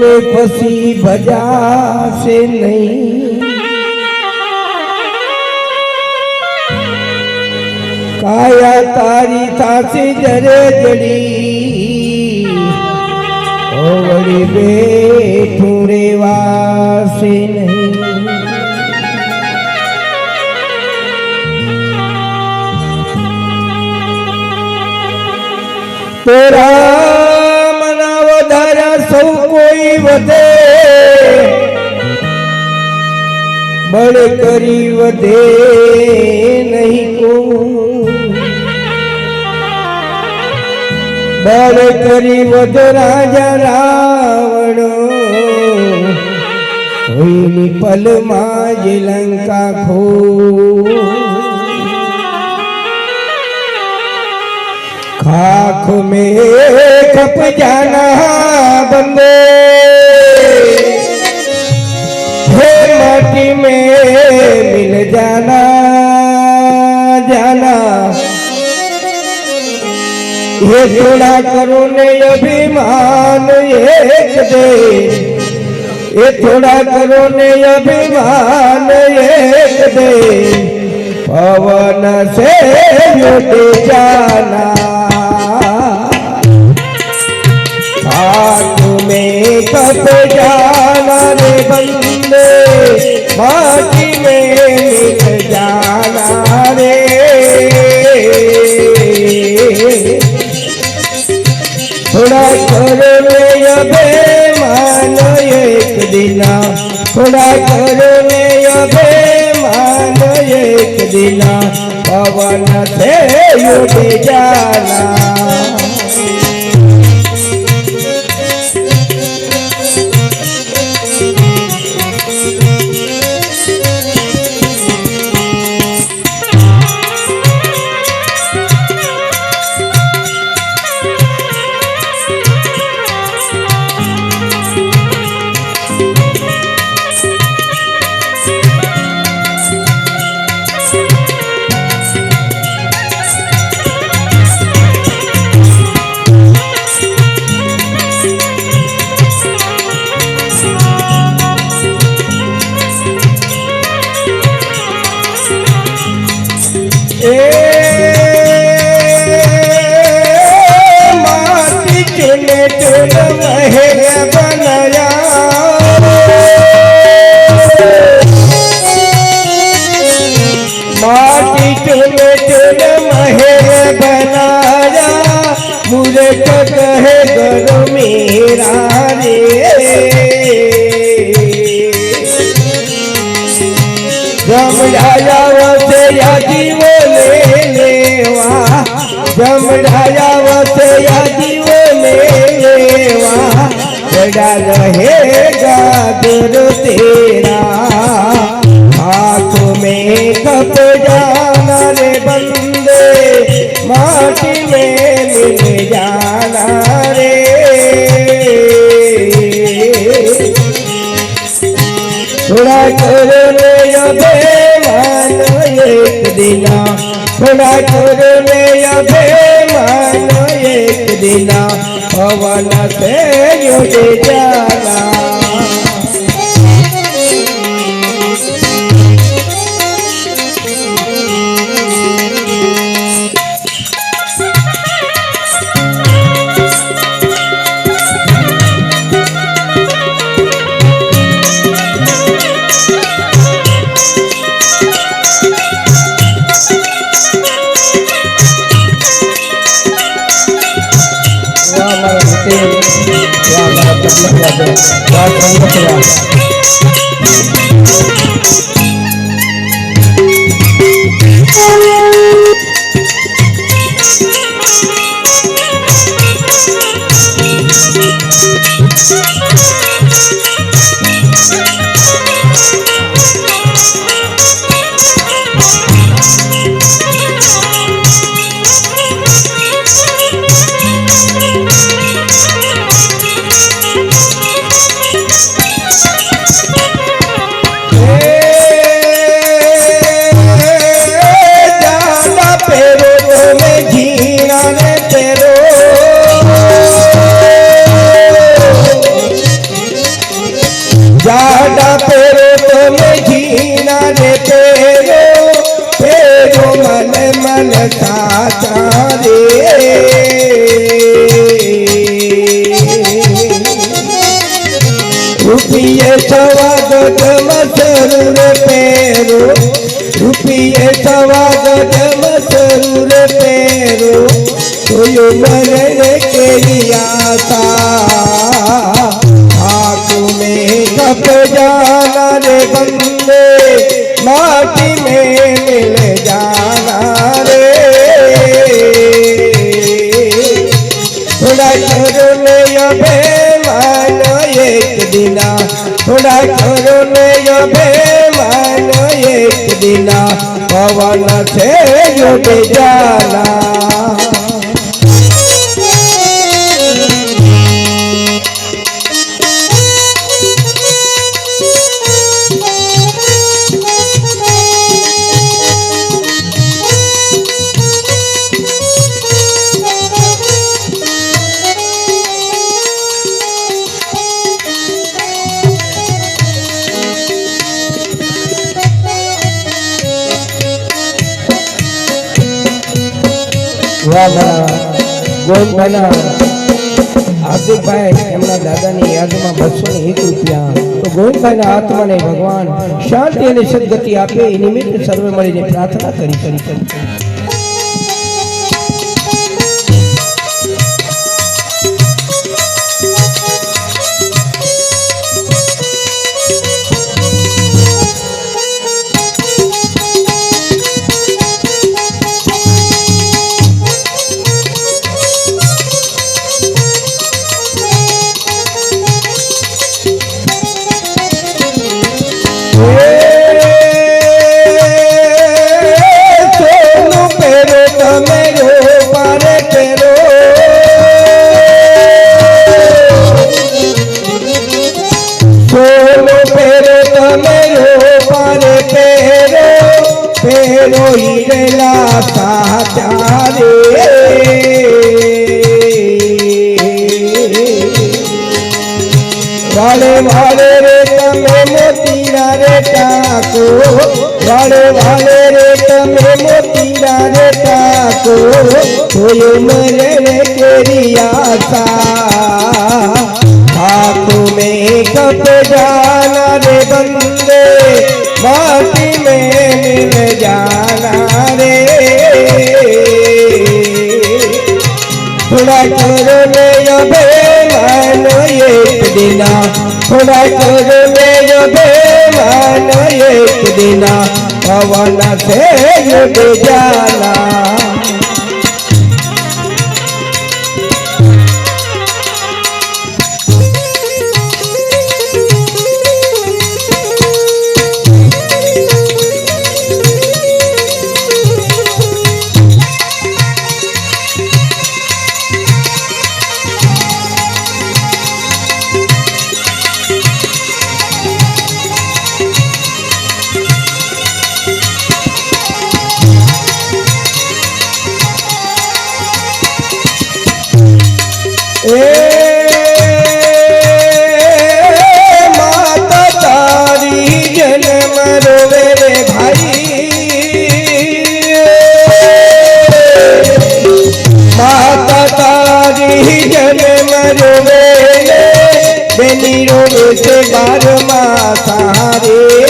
અને પછી ભજાશે નહીં. કાયા તારી થાશે જરે જડી. ઓ વળી બેઠું રેવાશે નહીં. તોરા મના વધારા સૌ વધે બળ કરી વધે નહીં બળ કરી વધ રાજા રાવણ હોઈની પલમાં જ લંકા ખો ખાખ મેં ખપ જાના બંદે. माटी में मिल जाना जाना। ये थोड़ा करो ने अभिमान एक दे ये थोड़ा करो ने अभिमान एक दे पवन से युद्ध जाना। हाथ में कब जाना रे बंदे? હે યોગ જાના Ei! ઠાકોર ને અભે માનો એક દિના પવન થયો Lord, wonderful. થવા ગઢમાં જરૂર પહેરો રૂપિયે થવા ગઢમાં જરૂર પહેરો જોયું મરણ કેવી આશા હાથ મેં કપ જાના રે બંધ અભિમાન એક દિના પવન છે યુગ જાના दादा याद एक रुपया तो गो आत्मा ने भगवान शांति सदगति आपे निमित्त सर्वे मिली प्रार्थना करी करी करी, करी। रोई गला वाले वाले रे तमें मोतीरा रे टाको वाले वाले रे तमें मोतीरा रे टाको भोले मरे रे तेरी आशा आँखों में कब जाना रे बंदे, माँ जाना रे थोड़ा करो मेरे बेमानो एक दिना थोड़ा करो एक दिना पवन से युग जाना એ માતા તારી જન્મ રોવે રે ભાઈ. માતા તારી જન્મ રોવે બેની રોવે છે બારમા સારે घर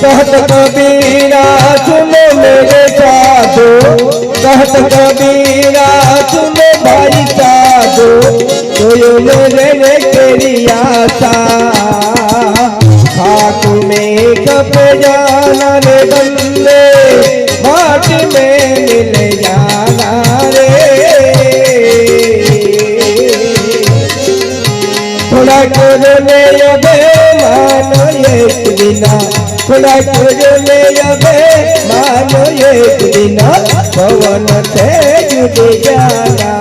कहत कबीरा सुनो मेरे साधो कहत कबीरा सुनो भाई साधो तो मेरे तेरी आशा खाक में कब जाना रे बंदे बाट में मिल जाना। રાખડે અભે માનો એક દિન પવન તે જુદી જાના